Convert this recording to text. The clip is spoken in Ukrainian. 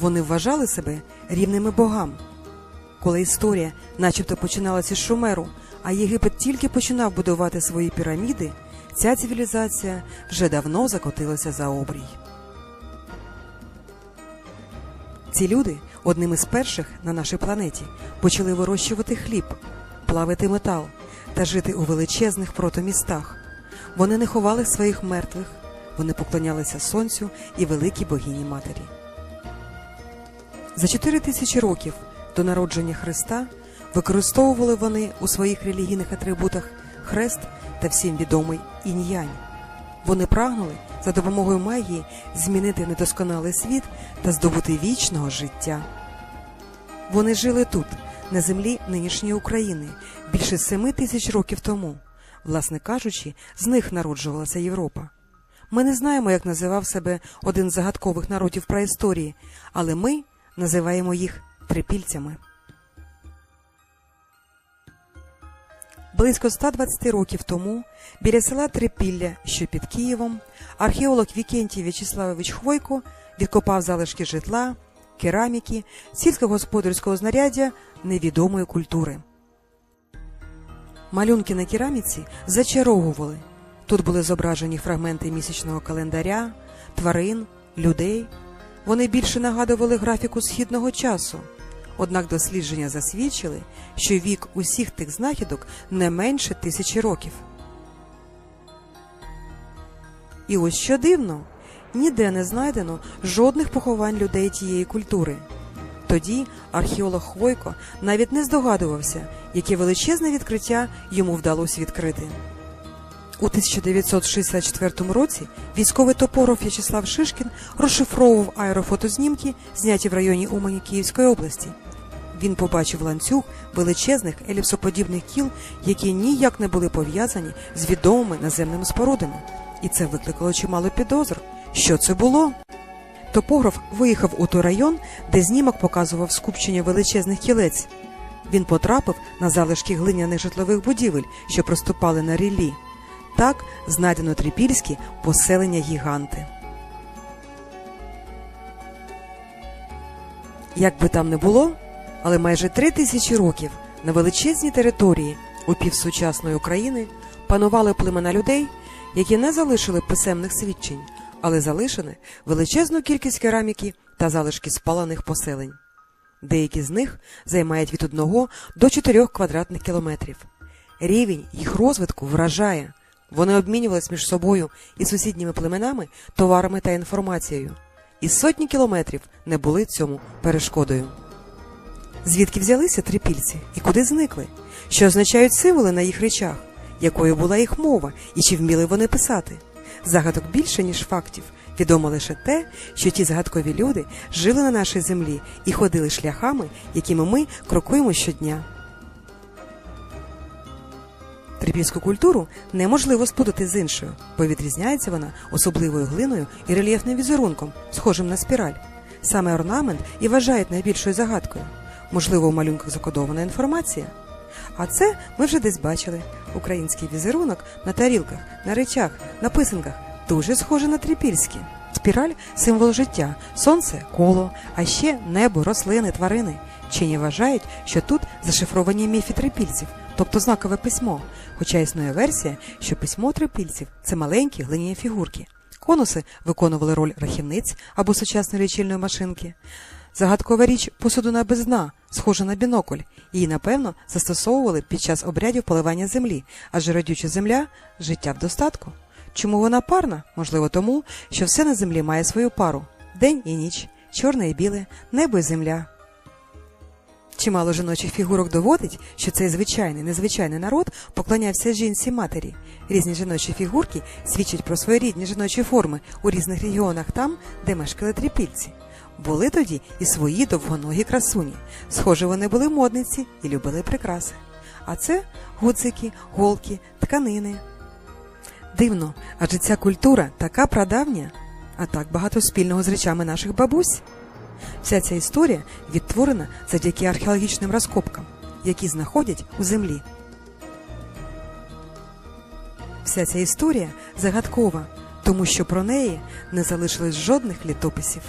Вони вважали себе рівними богам. Коли історія начебто починалася з Шумеру, а Єгипет тільки починав будувати свої піраміди, ця цивілізація вже давно закотилася за обрій. Ці люди одним із перших на нашій планеті почали вирощувати хліб, плавити метал та жити у величезних протомістах. Вони не ховали своїх мертвих, вони поклонялися сонцю і великій богині матері. За чотири тисячі років до народження Христа використовували вони у своїх релігійних атрибутах хрест та всім відомий інь-янь. Вони прагнули за допомогою магії змінити недосконалий світ та здобути вічного життя. Вони жили тут, на землі нинішньої України, більше семи тисяч років тому. Власне кажучи, з них народжувалася Європа. Ми не знаємо, як називав себе один з загадкових народів праісторії, але ми називаємо їх трипільцями. Близько 120 років тому біля села Трипілля, що під Києвом, археолог Вікентій В'ячеславович Хвойко відкопав залишки житла, кераміки, сільськогосподарського знаряддя невідомої культури. Малюнки на кераміці зачаровували. Тут були зображені фрагменти місячного календаря, тварин, людей. Вони більше нагадували графіку східного часу. Однак дослідження засвідчили, що вік усіх тих знахідок не менше тисячі років. І ось що дивно, ніде не знайдено жодних поховань людей тієї культури. Тоді археолог Хвойко навіть не здогадувався, яке величезне відкриття йому вдалося відкрити. У 1964 році військовий топограф В'ячеслав Шишкін розшифровував аерофотознімки, зняті в районі Умані Київської області. Він побачив ланцюг величезних еліпсоподібних кіл, які ніяк не були пов'язані з відомими наземними спорудами, і це викликало чимало підозр. Що це було? Топограф виїхав у той район, де знімок показував скупчення величезних кілець. Він потрапив на залишки глиняних житлових будівель, що проступали на ріллі. Так знайдено трипільські поселення гіганти. Як би там не було, але майже три тисячі років на величезній території у півсучасної України панували племена людей, які не залишили писемних свідчень, але залишили величезну кількість кераміки та залишки спалених поселень. Деякі з них займають від 1 до 4 квадратних кілометрів. Рівень їх розвитку вражає. Вони обмінювались між собою і сусідніми племенами товарами та інформацією. І сотні кілометрів не були цьому перешкодою. Звідки взялися трипільці і куди зникли? Що означають символи на їх речах? Якою була їх мова і чи вміли вони писати? Загадок більше, ніж фактів. Відомо лише те, що ті загадкові люди жили на нашій землі і ходили шляхами, якими ми крокуємо щодня. Трипільську культуру неможливо спутати з іншою, бо відрізняється вона особливою глиною і рельєфним візерунком, схожим на спіраль. Саме орнамент і вважають найбільшою загадкою. Можливо, у малюнках закодована інформація. А це ми вже десь бачили. Український візерунок на тарілках, на речах, на писанках дуже схожий на трипільський. Спіраль символ життя, сонце коло, а ще небо, рослини, тварини. Вчені вважають, що тут зашифровані міфи трипільців, тобто знакове письмо. Хоча існує версія, що письмо трипільців це маленькі глиняні фігурки. Конуси виконували роль рахівниць або сучасної лічильної машинки. Загадкова річ посудина без дна, схожа на бінокль. Її, напевно, застосовували під час обрядів поливання землі, адже родюча земля життя в достатку. Чому вона парна? Можливо, тому, що все на землі має свою пару день і ніч, чорне і біле, небо і земля. Чимало жіночих фігурок доводить, що цей звичайний незвичайний народ поклонявся жінці матері. Різні жіночі фігурки свідчать про своєрідні жіночі форми у різних регіонах там, де мешкали трипільці. Були тоді і свої довгоногі красуні. Схоже, вони були модниці і любили прикраси. А це гуцики, голки, тканини. Дивно, адже ця культура така прадавня, а так багато спільного з речами наших бабусь. Вся ця історія відтворена завдяки археологічним розкопкам, які знаходять у землі. Вся ця історія загадкова, тому що про неї не залишилось жодних літописів.